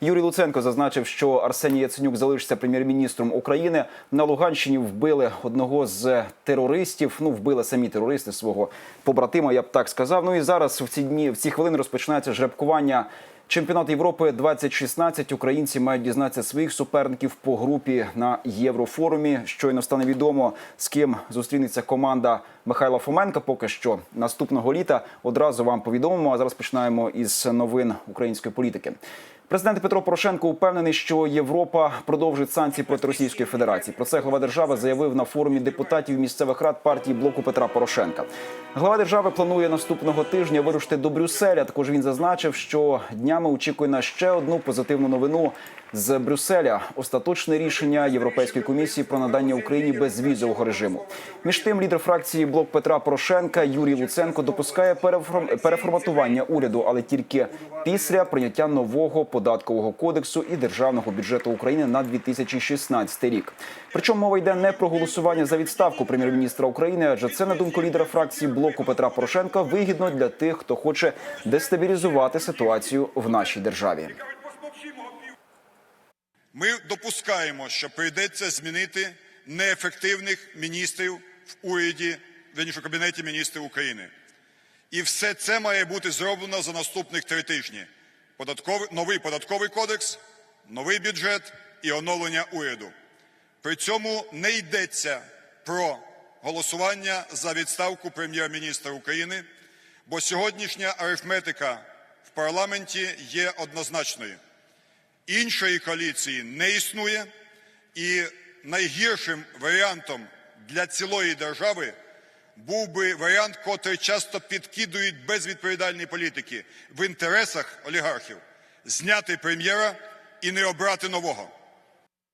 Юрій Луценко зазначив, що Арсеній Яценюк залишиться прем'єр-міністром України. На Луганщині вбили одного з терористів. Ну, вбили самі терористи свого побратима. Я б так сказав. Ну і зараз в ці дні, в ці хвилини розпочинається жеребкування. Чемпіонат Європи 2016 українці мають дізнатися своїх суперників по групі на Єврофорумі. Щойно стане відомо, з ким зустрінеться команда Михайла Фоменка. Поки що наступного літа одразу вам повідомимо. А зараз починаємо із новин української політики. Президент Петро Порошенко упевнений, що Європа продовжить санкції проти Російської Федерації. Про це глава держави заявив на форумі депутатів місцевих рад партії блоку Петра Порошенка. Глава держави планує наступного тижня вирушити до Брюсселя. Також він зазначив, що днями очікує на ще одну позитивну новину з Брюсселя. Остаточне рішення Європейської комісії про надання Україні безвізового режиму. Між тим, лідер фракції блок Петра Порошенка Юрій Луценко допускає переформ- переформатування уряду, але тільки після прийняття нового податкового кодексу і державного бюджету України на 2016 рік. Причому мова йде не про голосування за відставку прем'єр-міністра України, адже це на думку лідера фракції блоку Петра Порошенка вигідно для тих, хто хоче дестабілізувати ситуацію в нашій державі. Ми допускаємо, що прийдеться змінити неефективних міністрів в уряді, в кабінеті міністрів України. І все це має бути зроблено за наступних три тижні: Податковий, новий податковий кодекс, новий бюджет і оновлення уряду. При цьому не йдеться про голосування за відставку прем'єр-міністра України, бо сьогоднішня арифметика в парламенті є однозначною. Іншої коаліції не існує, і найгіршим варіантом для цілої держави був би варіант, котрий часто підкидують безвідповідальні політики в інтересах олігархів зняти прем'єра і не обрати нового.